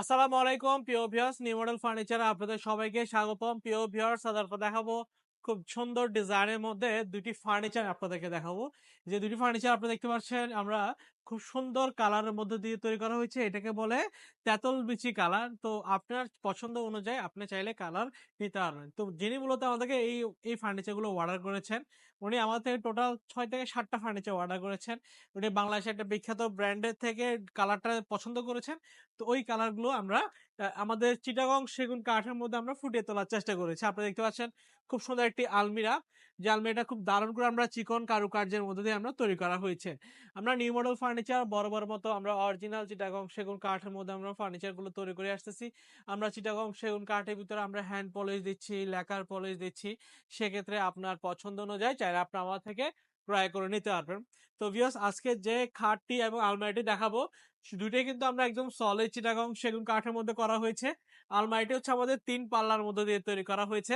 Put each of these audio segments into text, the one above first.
আসসালামু আলাইকুম প্রিয় ভিউয়ার্স নিউ মডেল ফার্নিচারে আপনাদের সবাইকে স্বাগতম। প্রিয় ভিউয়ার্স তাদেরকে দেখাবো খুব সুন্দর ডিজাইনের মধ্যে দুটি ফার্নিচার আপনাদেরকে দেখাবো। যে দুটি ফার্নিচার আপনারা দেখতে পাচ্ছেন, আমরা খুব সুন্দর কালারের মধ্যে দিয়ে তৈরি করা হয়েছে। এটাকে বলে তেতল বিচি কালার। তো আপনার পছন্দ অনুযায়ী আপনি চাইলে কালার নিতে পারবেন। তো যিনি মূলত আমাদেরকে এই এই ফার্নিচারগুলো অর্ডার করেছেন, উনি আমাদের থেকে টোটাল ছয় থেকে সাতটা ফার্নিচার অর্ডার করেছেন। উনি বাংলাদেশের একটা বিখ্যাত ব্র্যান্ডের থেকে কালারটা পছন্দ করেছেন। তো ওই কালারগুলো আমরা আমাদের চিটাগং সেগুন কাঠের মধ্যে আমরা ফুটিয়ে তোলার চেষ্টা করেছি। আপনারা দেখতে পাচ্ছেন খুব সুন্দর একটি আলমিরা, যে আলমিরাটা খুব দারুণ করে আমরা চিকন কারুকার্যের মধ্যে দিয়ে আমরা তৈরি করা হয়েছে। আমরা নিউ মডেল ফার্নিচার বড় বড় মতো আমরা অরিজিনাল চিটাগং সেগুন কাঠের মধ্যে আমরা ফার্নিচারগুলো তৈরি করে আসতেছি। আমরা চিটাগং সেগুন কাঠের ভিতরে আমরা হ্যান্ড পলিশ দিচ্ছি লেকার পলিশ দিচ্ছি। সেক্ষেত্রে আপনার পছন্দ অনুযায়ী চাইলে আপনি আমার থেকে ক্রয় করে নিতে পারবেন। তো ভিউয়ার্স আজকে যে খাটটি এবং আলমারিটি দেখাবো, দুইটাই কিন্তু আমরা একদম সলিড চিটাগং সেগুন কাঠের মধ্যে করা হয়েছে। আলমারিটি হচ্ছে আমাদের তিন পাল্লার মধ্যে দিয়ে তৈরি করা হয়েছে।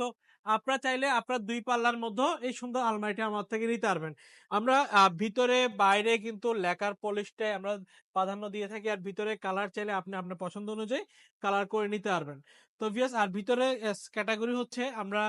তো আপনারা চাইলে আপনার দুই পাল্লার মধ্যে এই সুন্দর আলমারিটি আমার থেকে নিতে পারবেন। আমরা ভিতরে বাইরে কিন্তু লেকার পলিশটাই আমরা প্রাধান্য দিয়ে থাকি আর ভিতরে কালার চাইলে আপনি আপনার পছন্দ অনুযায়ী কালার করে নিতে পারবেন। তো ভিউয়ার্স, আর ভিতরে ক্যাটাগরি হচ্ছে আমরা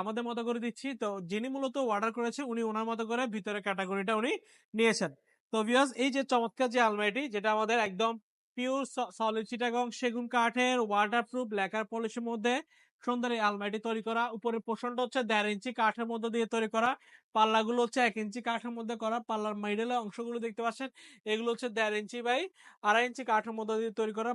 আমাদের মতো করে দিচ্ছি। তো যিনি মূলত অর্ডার করেছে উনি ওনার মতো করে ভিতরে ক্যাটাগরিটা উনি নিয়েছেন। তো ভিউয়ার্স, এই যে চমৎকার যে আলমারিটি যেটা আমাদের একদম পিওর সলিড চিটাগং সেগুন কাঠের ওয়াটারপ্রুফ লেকার পলিশের মধ্যে সুন্দর এই আলমারিটি তৈরি করা। উপরে পোষণটা হচ্ছে দেড় ইঞ্চি কাঠের মধ্যে দিয়ে তৈরি করা। পাল্লাগুলো হচ্ছে এক ইঞ্চি কাঠের মধ্যে করা। পাল্লার মিডেলের অংশগুলো দেখতে পাচ্ছেন। এগুলো হচ্ছে দেড় ইঞ্চি বাই আড়াই ইঞ্চি কাঠের মধ্যে দিয়ে তৈরি করা।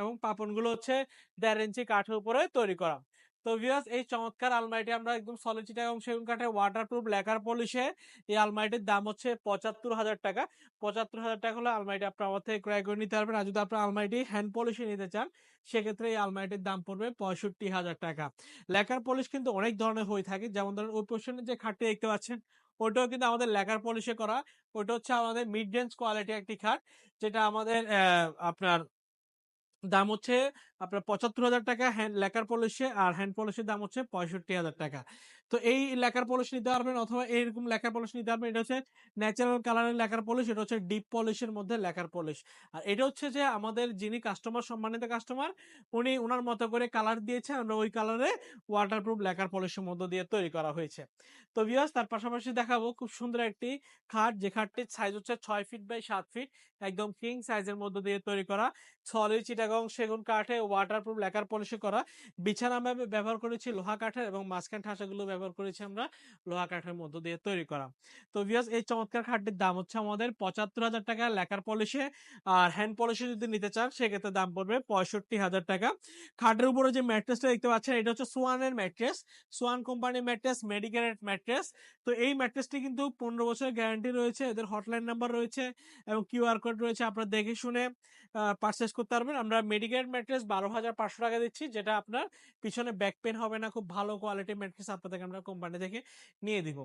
এবং পাপনগুলো হচ্ছে দেড় ইঞ্চি কাঠের উপরে তৈরি করা। তো ভিউয়ার্স এই চমৎকার আলমারিটি আমরা একদম সলিড চিটা এবং সেগুন কাঠের ওয়াটারপ্রুফ লেকার পলিশে এই আলমারিটির দাম হচ্ছে পঁচাত্তর হাজার টাকা। পঁচাত্তর হাজার টাকা হলে আলমারিটি আপনি আমার থেকে ক্রয় করে নিতে পারবেন। আর যদি আপনার আলমারিটি হ্যান্ড পলিশে নিতে চান, সেক্ষেত্রে এই আলমারিটির দাম পড়বে পঁয়ষট্টি হাজার টাকা। লেকার পলিশ কিন্তু অনেক ধরনের হয়ে থাকে। যেমন ধরেন, ওই পোর্শনের যে খাটটি দেখতে পাচ্ছেন ওটাও কিন্তু আমাদের লেকার পলিশে করা। ওটা হচ্ছে আমাদের মিড রেঞ্জ কোয়ালিটি একটি খাট, যেটা আমাদের আপনার দাম হচ্ছে আপনার পঁচাত্তর হাজার টাকা হ্যান্ড লেকার পলিশে আর হ্যান্ড পলিশের দাম হচ্ছে পঁয়ষট্টি হাজার টাকা। তো এই লেকার পলিশ নিতে পারবেন অথবা এইরকম লেকার পলিশ নিতে পারবেন, এটা হচ্ছে ন্যাচারাল কালারের লেকার পলিশ এটা হচ্ছে ডিপ পলিশের মধ্যে লেকার পলিশ আর এটা হচ্ছে যে আমাদের যিনি কাস্টমার সম্মানিত কাস্টমার উনি ওনার মতো করে কালার দিয়েছে, আমরা ওই কালারে ওয়াটারপ্রুফ লেকার পলিশের মধ্য দিয়ে তৈরি করা হয়েছে। তো ভিউয়ার্স তার পাশাপাশি দেখাবো খুব সুন্দর একটি খাট, যে খাটটির সাইজ হচ্ছে ছয় ফিট বাই সাত ফিট একদম কিং সাইজের মধ্য দিয়ে তৈরি করা সলিড চিটাগং সেগুন কাঠে ওয়াটারপ্রুফ লেকার পলিশে করা। বিছানা আমরা ব্যবহার করেছি লোহা কাঠের এবং মাঝখান ঠাসাগুলো ব্যবহার করেছি আমরা লোহা কাঠের মধ্য দিয়ে তৈরি করা। তো ভিউয়ার্স এই চমৎকার খাটটির দাম হচ্ছে আমাদের পঁচাত্তর হাজার টাকা লেকার পলিশে আর হ্যান্ড পলিশে যদি নিতে চান, সেক্ষেত্রে দাম পড়বে পঁয়ষট্টি হাজার টাকা। খাটের উপরে যে ম্যাট্রেসটা দেখতে পাচ্ছেন, এটা হচ্ছে সোয়ানের ম্যাট্রেস সোয়ান কোম্পানির ম্যাট্রেস মেডিকেলের ম্যাট্রেস তো এই ম্যাট্রেসটি কিন্তু পনেরো বছরের গ্যারান্টি রয়েছে, এদের হটলাইন নাম্বার রয়েছে এবং কিউআর কোড রয়েছে, আপনারা দেখে শুনে পারচেস করতে পারবেন। আমরা মেডিকেল ম্যাট্রেস বারো হাজার পাঁচশো টাকা দিচ্ছি, যেটা আপনার পিছনে ব্যাক পেন হবে না, খুব ভালো কোয়ালিটির ম্যাট্রেস আপনাদেরকে আমরা কোম্পানি থেকে নিয়ে দিব।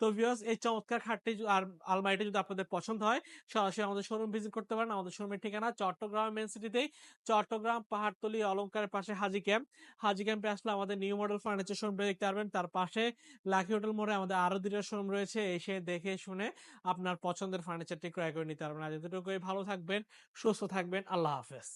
তো ভিউয়ার্স এই চমৎকার খাটটি আর আলমারিটি যদি আপনাদের পছন্দ হয়, সরাসরি আমাদের শোরুম ভিজিট করতে পারেন। আমাদের শোরুমের ঠিকানা চট্টগ্রাম মেন সিটিতেই চট্টগ্রাম পাহাড়তলি অলংকারের পাশে হাজি ক্যাম্প হাজি ক্যাম্পে আসলে আমাদের নিউ মডেল ফার্নিচার শোরুমটা দেখতে পারবেন। তার পাশে লাকি হোটেল মোড়ে আমাদের আরও দুটো শোরুম রয়েছে, এসে দেখে শুনে আপনার পছন্দের ফার্নিচারটি ক্রয় করে নিতে পারবেন। আজ এতটুকুই, ভালো থাকবেন, সুস্থ থাকবেন, আল্লাহ হাফেজ।